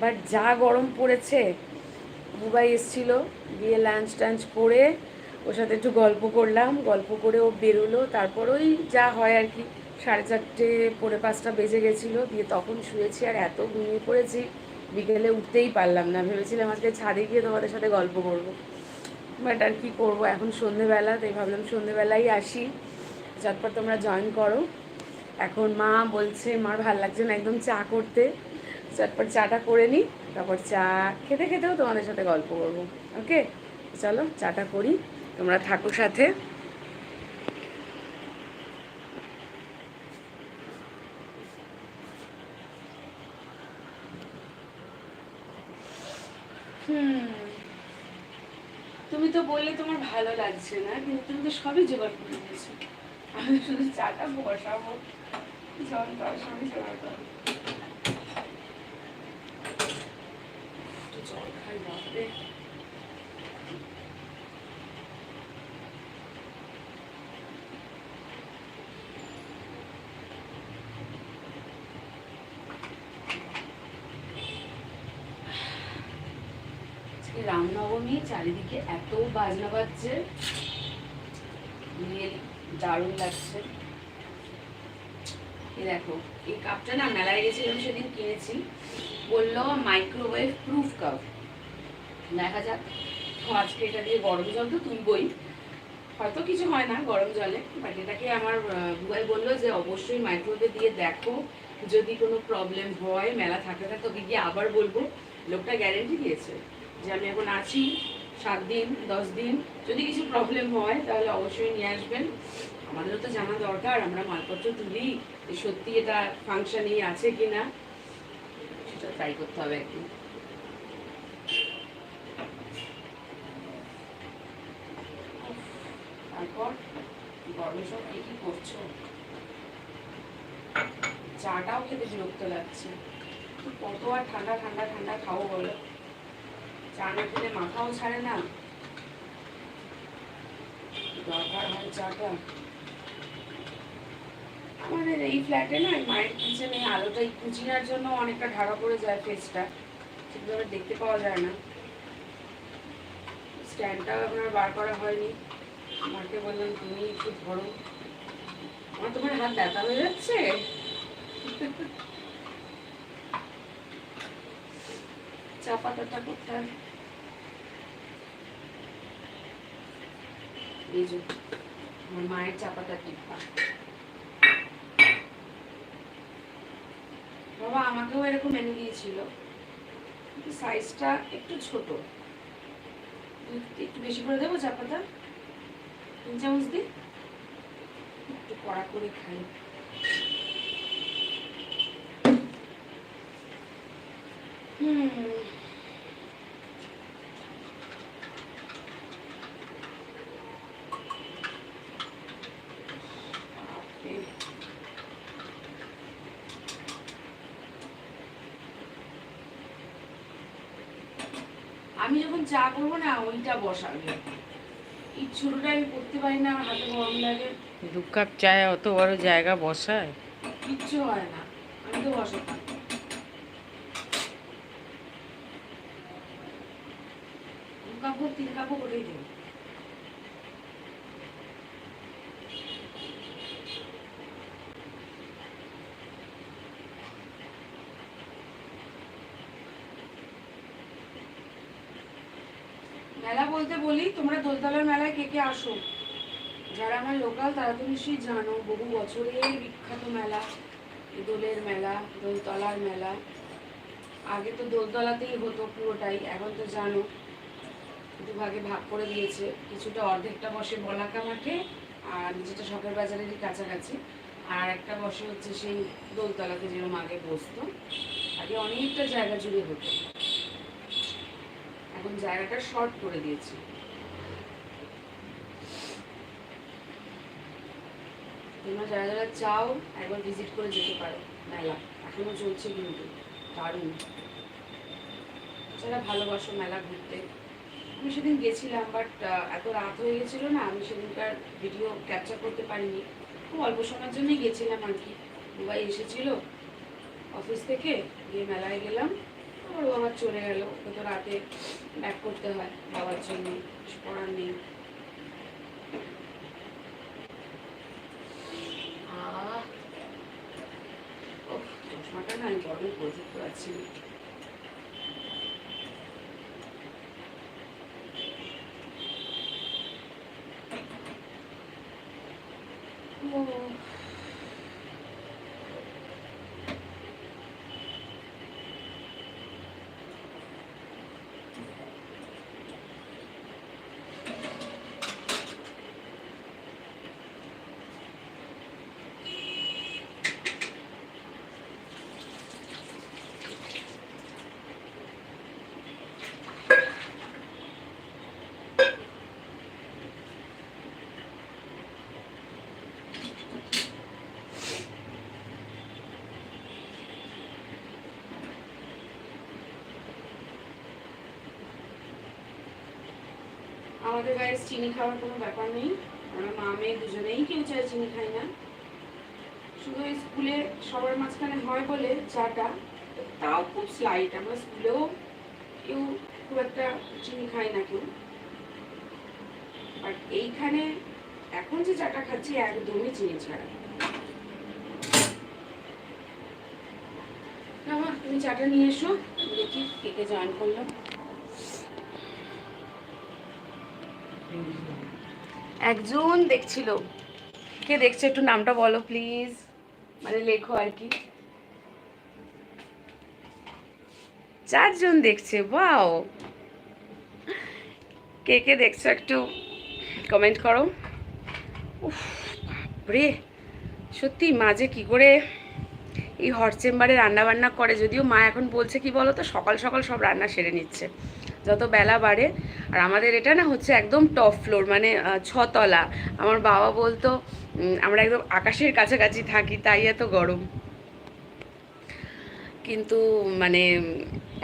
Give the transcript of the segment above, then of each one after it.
But যা গরম পড়েছে, বুবাই এসছিল, গিয়ে লাঞ্চ টাঞ্চ করে ওর সাথে একটু গল্প করলাম, গল্প করে ও বেরোলো, তারপর ওই যা হয় আর কি, সাড়ে চারটে, পৌনে পাঁচটা বেজে গেছিল, দিয়ে তখন শুয়েছি আর এত ঘুমিয়ে পড়েছি, বিকেলে উঠতেই পারলাম না, ভেবেছিলাম আজকে ছাদে গিয়ে তোমাদের সাথে গল্প করব। বাট আর কি করব, এখন সন্ধেবেলা, তাই ভাবলাম সন্ধেবেলাই আসি চটপট তোমরা জয়েন করো। এখন মা বলছে, মার ভালো লাগছে না একদম চা করতে। চটপট চাটা করে নিই, তারপর চা খেতে খেতেও তোমাদের সাথে গল্প করব। ওকে? চলো চাটা করি, তোমরা থাকো সাথে। তুমি তো বললে তোমার ভালো লাগছে না, কিন্তু তুমি তো সবই জোগাড় করে দিয়েছ আমি শুধু চাটা বসাবো। জল দেওয়ার সঙ্গে জোগাড় করো রামনবমী, চারিদিকে এত বাজনা বাজছে। দারুণ লাগছে। এই দেখো, এই কাপটা না মেলায় গেছিলাম সেদিন কিনেছি। বলল মাইক্রোওয়েভ প্রুফ কাপ দেখা যাক। তো আজকে এটা দিয়ে গরম জল তো তুলবই। হয়তো কিছু হয় না গরম জলে বাট এটাকে আমার বুয়াই বলল যে অবশ্যই মাইক্রোওয়েভে দিয়ে দেখো। যদি কোনো প্রবলেম হয়, মেলা থাকে না, তোকে গিয়ে আবার বলব। লোকটা গ্যারেন্টি দিয়েছে যে আমি এখন আছি সাত দিন, দশ দিন। যদি কিছু প্রবলেম হয়, তাহলে অবশ্যই নিয়ে আসবেন। আমাদেরও তো জানা দরকার, আমরা মালপত্র তুলি। সত্যি এটা ফাংশনই আছে কি না সেটা ট্রাই করতে হবে একদিন। তারপর গরমে সব কি করছ? চাটাও খেতে বিরক্ত লাগছে। কত আর ঠান্ডা ঠান্ডা ঠান্ডা খাও বলো? চা না খেলে মাথাও ছাড়ে না। দরকার হয় চাটা। আমাদের এই ফ্ল্যাটে না, এই মায়ের কিচেনে আলোটা একটু চিনার জন্য অনেকটা ঢাকা পড়ে যায় ফেসটা ঠিকভাবে দেখতে পাওয়া যায় না। স্ট্যান্ডটাও আপনার বার করা হয়নি। মাকে বললাম তুমি একটু ধরো। আমার তোমার হাত ব্যথা হয়ে যাচ্ছে। চা পাতাটা মায়ের চা পাতার টিপ্পা বাবা, আমাকেও এরকম এনে দিয়েছিল, কিন্তু সাইজটা একটু ছোট। একটু বেশি করে দেবো চা পাতা? তিন চামচ দিই একটু কড়া করে খাই। হুম আমি যখন চা করব না ওইটা বসাবে। এই ছোটটা আমি করতে পারি না আমার হাতে গরম লাগে। দু কাপ চায় অত বড় জায়গা বসায়? কিচ্ছু হয় না আমি তো বসাতাম দু কাপ হোক তিন কাপও করেই দেবো মেলা বলতে বলি, তোমরা দোলতলার মেলায় কে কে আসো? যারা আমার লোকাল, তারা তো নিশ্চয়ই জানো, বহু বছরের বিখ্যাত মেলা দোলের মেলা, দোলতলার মেলা। আগে তো দোলতলাতেই হতো পুরোটাই, এখন তো জানো, দুভাগে ভাগ করে দিয়েছে। কিছুটা অর্ধেকটা বসে বলাকা মাঠে আর যেটা শখের বাজারেরই কাছাকাছি। আর একটা বসে হচ্ছে সেই দোলতলাতে যেরকম আগে বসতো। আগে অনেকটা জায়গা জুড়ে হতো। এখন জায়গাটা শর্ট করে দিয়েছি। তোমরা যারা যারা চাও, একবার ভিজিট করে যেতে পারো। মেলা, এখনও চলছে কিন্তু, দারুণ। যারা ভালোবাসো মেলা ঘুরতে। আমি সেদিন গেছিলাম বাট এত রাত হয়ে গেছিল না, আমি সেদিনকার ভিডিও ক্যাপচার করতে পারিনি। খুব অল্প সময়ের জন্যই গেছিলাম আর কি। দুবাই এসেছিল অফিস থেকে, গিয়ে মেলায় গেলাম। আবার বাবা চলে গেল। ওকে তো রাতে ব্যাক করতে হয় বাবার জন্য পড়ার নেই। চশমাটা না আমি গরমে পরে থাকতে পারছি না ও আমাদের গায়ে চিনি খাওয়ার কোনো ব্যাপার নেই। আমরা মা, মেয়ে দুজনেই কেউ চায় চিনি খাই না। শুধু স্কুলে সবার মাঝখানে হয় বলে চাটা তাও খুব স্লাইট আমরা স্কুলেও কেউ খুব একটা চিনি খাই না কেউ। আর এইখানে এখন যে চাটা খাচ্ছি, একদমই চিনি ছাড়া। তুমি চাটা নিয়ে এসো দেখি কে কে জয়েন করল একজন দেখছিল। কে দেখছে একটু নামটা বলো প্লিজ মানে লেখো আর কি। চারজন দেখছে বাও কে কে দেখছ একটু কমেন্ট করো। উফ, বাপরে! সত্যি মাঝে কি করে এই হট চেম্বারে রান্না বান্না করে, যদিও মা এখন বলছে কি বলো তো সকাল সকাল সব রান্না সেরে নিচ্ছে। যত বেলা বাড়ে, আর আমাদের এটা না হচ্ছে একদম টপ ফ্লোর মানে ছতলা। আমার বাবা বলতো আমরা একদম আকাশের কাছাকাছি থাকি, তাই এত গরম। কিন্তু মানে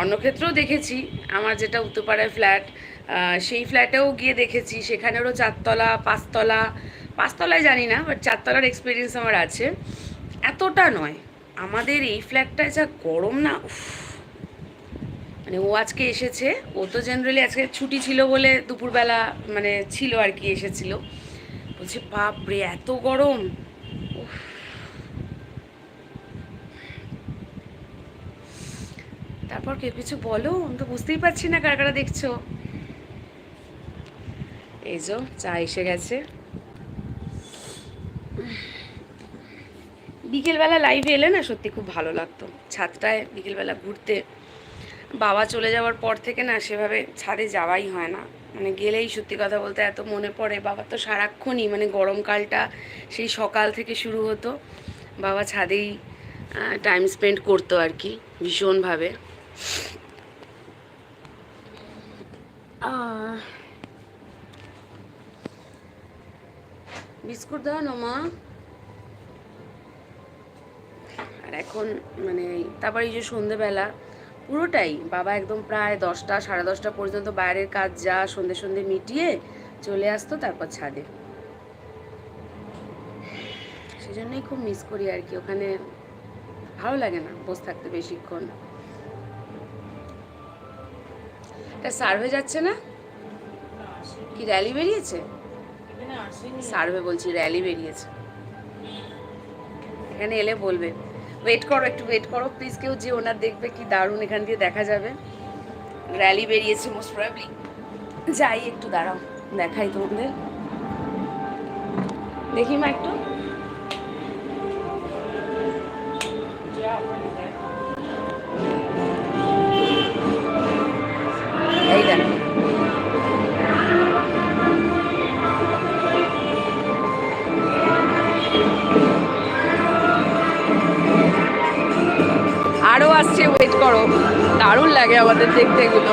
অন্য ক্ষেত্রেও দেখেছি, আমার যেটা উত্তরপাড়ায় ফ্ল্যাট সেই ফ্ল্যাটেও গিয়ে দেখেছি, সেখানেরও চারতলা, পাঁচতলা, পাঁচতলায় জানি না বাট চারতলার এক্সপিরিয়েন্স আমার আছে। এতটা নয়। আমাদের এই ফ্ল্যাটটায় যা গরম না, উফ। মানে ও আজকে এসেছে, ও তো জেনারেলি আজকে ছুটি ছিল বলে দুপুরবেলা মানে ছিল আর কি, এসেছিল। বলছে, বাপ রে, এত গরম। তারপর কে কিছু বলো? আমি তো বুঝতেই পারছি না কারা কারা দেখছ। এই যো, চা এসে গেছে। বিকেলবেলা লাইভে এলে না সত্যি খুব ভালো লাগতো। ছাদটায় বিকেলবেলা ঘুরতে। বাবা চলে যাওয়ার পর থেকে না সেভাবে ছাদে যাওয়াই হয় না। মানে গেলেই সত্যি কথা বলতে এত মনে পড়ে। বাবা তো সারাক্ষণই মানে গরমকালটা সেই সকাল থেকে শুরু হতো। বাবা ছাদেই টাইম স্পেন্ড করতো আর কি, ভীষণভাবে। বিস্কুট দাও না মা। আর এখন মানে তারপর এই যে সন্ধেবেলা পুরোটাই। বাবা একদম প্রায় দশটা সাড়ে দশটা পর্যন্ত বাইরের কাজ যা সন্ধে সন্ধে মিটিয়ে চলে আসতো তারপর ছাদে। সেজন্যই খুব মিস করি আর কি। ওখানে ভালো লাগে না বসে থাকতে বেশিক্ষণ। এটা সার্ভে যাচ্ছে না? কি র্যালি বেরিয়েছে? সার্ভে বলছি র্যালি বেরিয়েছে। এখানে এলে বলবে। ওয়েট করো, একটু ওয়েট করো। প্লিজ কেউ যে ওনার দেখবে কি দারুণ এখান দিয়ে দেখা যাবে। র্যালি বেরিয়েছে মোস্ট প্রবলি যাই একটু দাঁড়াও, দেখাই তোমাদের। দেখি মা একটু। আসছে ওয়েট করো। দারুণ লাগে আমাদের দেখতে এগুলো।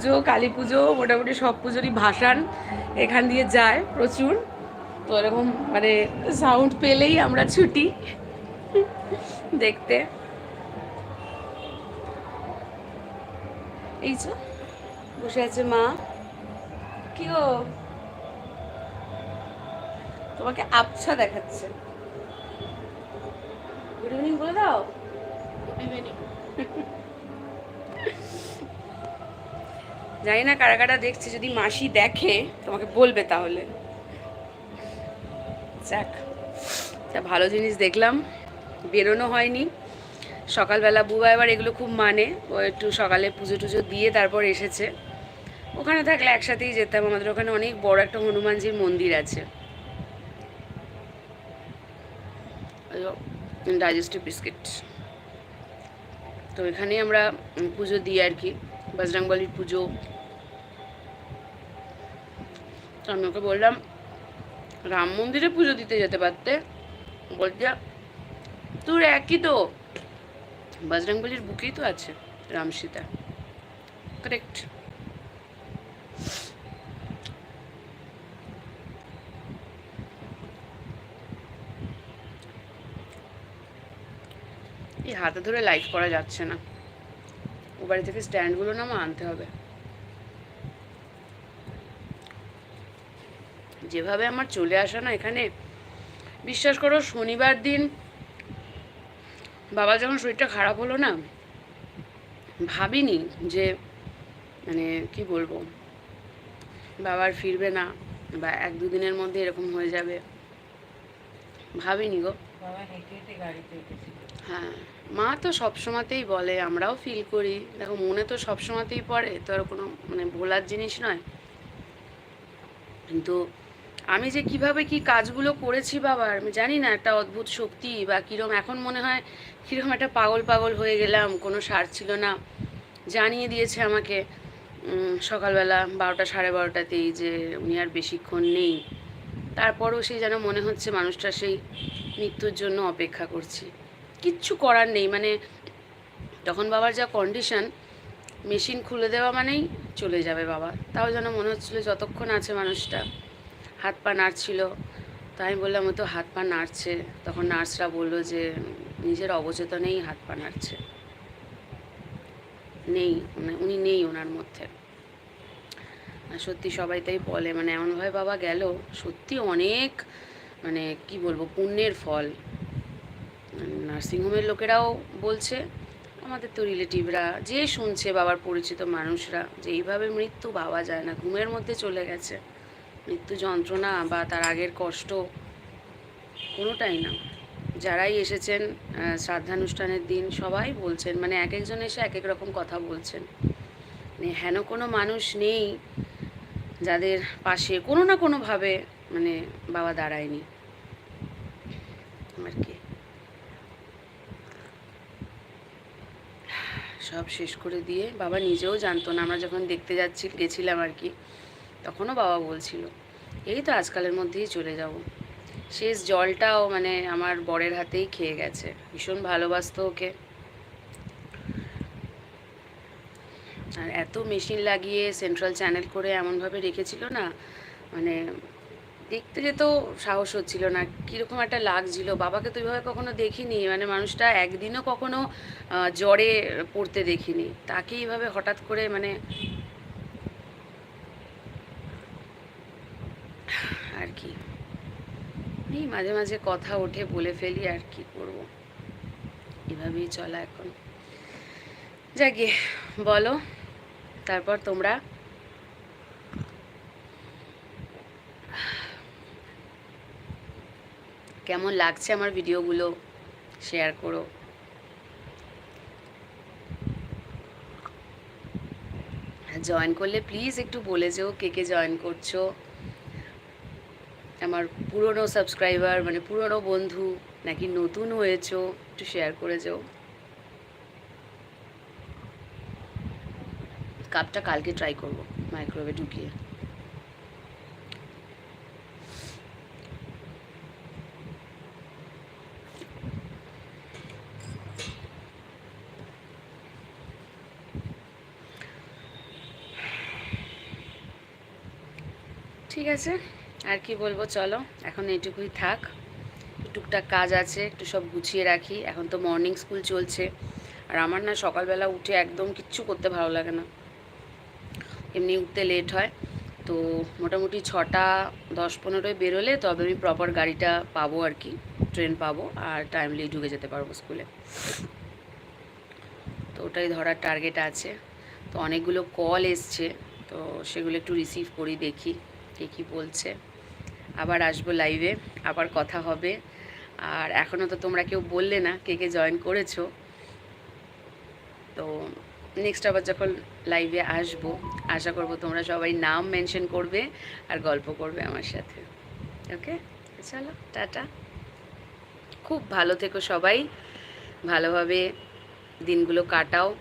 পুজো, কালী পুজো, মোটামুটি সব পুজোরই ভাসান এখান দিয়ে যায় প্রচুর। তো এরকম মানে সাউন্ড পেলেই আমরা ছুটি দেখতে। এই তো বসে আছে মা। কি গো? তোমাকে আবছা দেখাচ্ছে। গুড ইভিনিং বলে দাও। জানি না কারা কারা দেখছে, যদি মাসি দেখে, তোমাকে বলবে তাহলে। যাক তা ভালো জিনিস দেখলাম, বেরোনো হয়নি। সকালবেলা বুবা এবার এগুলো খুব মানে ও একটু সকালে পুজো টুজো দিয়ে তারপর এসেছে। ওখানে থাকলে একসাথেই যেতাম, আমাদের ওখানে অনেক বড় একটা হনুমানজির মন্দির আছে। ডাইজেস্টিভ বিস্কিট তো এখানেই আমরা পুজো দিই আর কি। বজরংবলির পুজো। আমি ওকে বললাম, রাম মন্দিরে পুজো দিতে যেতে পারতে? বলছে তোর একই তো। বজরংবলির বুকেই তো আছে রাম সীতা। কারেক্ট এই হাতে ধরে লাইভ করা যাচ্ছে না। বাড়ি থেকে স্ট্যান্ডগুলো না আমার আনতে হবে। যেভাবে আমার চলে আসা না এখানে, বিশ্বাস করো শনিবার দিন বাবা যখন শরীরটা খারাপ হলো না, ভাবিনি যে মানে কি বলব বাবার ফিরবে না বা এক দুদিনের মধ্যে এরকম হয়ে যাবে। ভাবিনি গো। হ্যাঁ মা তো সবসময়তেই বলে, আমরাও ফিল করি। দেখো, মনে তো সবসময়তেই পড়ে, তো আর কোনো মানে ভোলার জিনিস নয়। কিন্তু আমি যে কীভাবে কি কাজগুলো করেছি বাবার আমি জানি না, একটা অদ্ভুত শক্তি বা কীরকম এখন মনে হয় কীরকম একটা পাগল পাগল হয়ে গেলাম, কোনো সার ছিল না। জানিয়ে দিয়েছে আমাকে সকালবেলা বারোটা সাড়ে বারোটাতেই যে উনি আর বেশিক্ষণ নেই। তারপরও সেই যেন মনে হচ্ছে মানুষটা সেই মৃত্যুর জন্য অপেক্ষা করছি। কিচ্ছু করার নেই মানে তখন বাবার যা কন্ডিশন মেশিন খুলে দেওয়া মানেই চলে যাবে বাবা। তাও যেন মনে হচ্ছিল যতক্ষণ আছে মানুষটা। হাত পা নাড়ছিল। তাই আমি বললাম, ও তো হাত পা নাড়ছে। তখন নার্সরা বলল যে, নিজের অবচেতনেই হাত পা নাড়ছে। নেই মানে উনি নেই ওনার মধ্যে। সত্যি সবাই তাই বলে মানে এমনভাবে বাবা গেল। সত্যি অনেক মানে কি বলব, পুণ্যের ফল। নার্সিংহোমের লোকেরাও বলছে, আমাদের তো রিলেটিভরা যে শুনছে বাবার পরিচিত মানুষরা, যে এইভাবে মৃত্যু পাওয়া যায় না, ঘুমের মধ্যে চলে গেছে। মৃত্যু যন্ত্রণা বা তার আগের কষ্ট কোনোটাই না। যারাই এসেছেন শ্রাদ্ধানুষ্ঠানের দিন সবাই বলছেন মানে এক একজন এসে এক এক রকম কথা বলছেন। মানে হেন কোনো মানুষ নেই যাদের পাশে কোনো না কোনোভাবে মানে বাবা দাঁড়ায়নি। আর কি। সব শেষ করে দিয়ে বাবা নিজেও জানতো না, আমরা যখন দেখতে যাচ্ছি, গেছিলাম আর কি, তখনও বাবা বলছিল, এই তো আজকালের মধ্যেই চলে যাব। শেষ জলটাও মানে আমার বরের হাতেই খেয়ে গেছে, ভীষণ ভালোবাসতো ওকে। আর এত মেশিন লাগিয়ে সেন্ট্রাল চ্যানেল করে এমনভাবে রেখেছিল না মানে দেখতে যেতেও সাহস হচ্ছিল না, কীরকম একটা লাগছিল। বাবাকে তো ওইভাবে কখনো দেখিনি মানে মানুষটা একদিনও কখনো জ্বরে পড়তে দেখিনি। তাকে এইভাবে হঠাৎ করে মানে আর কি। এই মাঝে মাঝে কথা ওঠে, বলে ফেলি, আর কি করব? এভাবেই চলা এখন। যাকে বলো, তারপর তোমরা? কেমন লাগছে আমার ভিডিওগুলো? শেয়ার করো। জয়েন করলে প্লিজ একটু বলে যেও কে কে জয়েন করছ। আমার পুরনো সাবস্ক্রাইবার মানে পুরনো বন্ধু নাকি নতুন হয়েছো, একটু শেয়ার করে যেও। কাপটা কালকে ট্রাই করব মাইক্রোওয়েভে ঢুকিয়ে ঠিক আছে আর কি বলব, চলো, এখন এইটুকুই থাক। টুকটাক কাজ আছে, একটু সব গুছিয়ে রাখি। এখন তো মর্নিং স্কুল চলছে। আর আমার না সকালবেলা উঠে একদম কিচ্ছু করতে ভালো লাগে না। এমনি উঠতে লেট হয়। তো মোটামুটি ছটা, দশ পনেরোয় বেরোলে তবে আমি প্রপার গাড়িটা পাবো আর কি ট্রেন পাবো। আর টাইমলি ঢুকে যেতে পারব স্কুলে তো ওটাই ধরার টার্গেট আছে। তো অনেকগুলো কল এসছে। তো সেগুলো একটু রিসিভ করি, দেখি। কে কী বলছে। আবার আসব লাইভে আবার কথা হবে। আর এখনও তো তোমরা কেউ বললে না কে কে জয়েন করেছ। তো নেক্সট আবার যখন লাইভে আসব, আশা করব তোমরা সবাই নাম মেনশন করবে আর গল্প করবে আমার সাথে। ওকে চলো, টাটা। খুব ভালো থেকো সবাই। ভালোভাবে দিনগুলো কাটাও।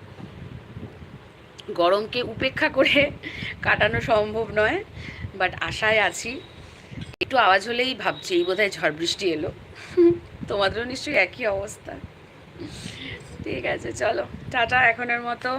গরমকে উপেক্ষা করে কাটানো সম্ভব নয়। বাট আশায় আছি, একটু আওয়াজ হলেই ভাবছি, এই বোধহয় ঝড় বৃষ্টি এলো। তোমাদেরও নিশ্চয়ই একই অবস্থা। ঠিক আছে, চলো, টাটা এখনের মতো।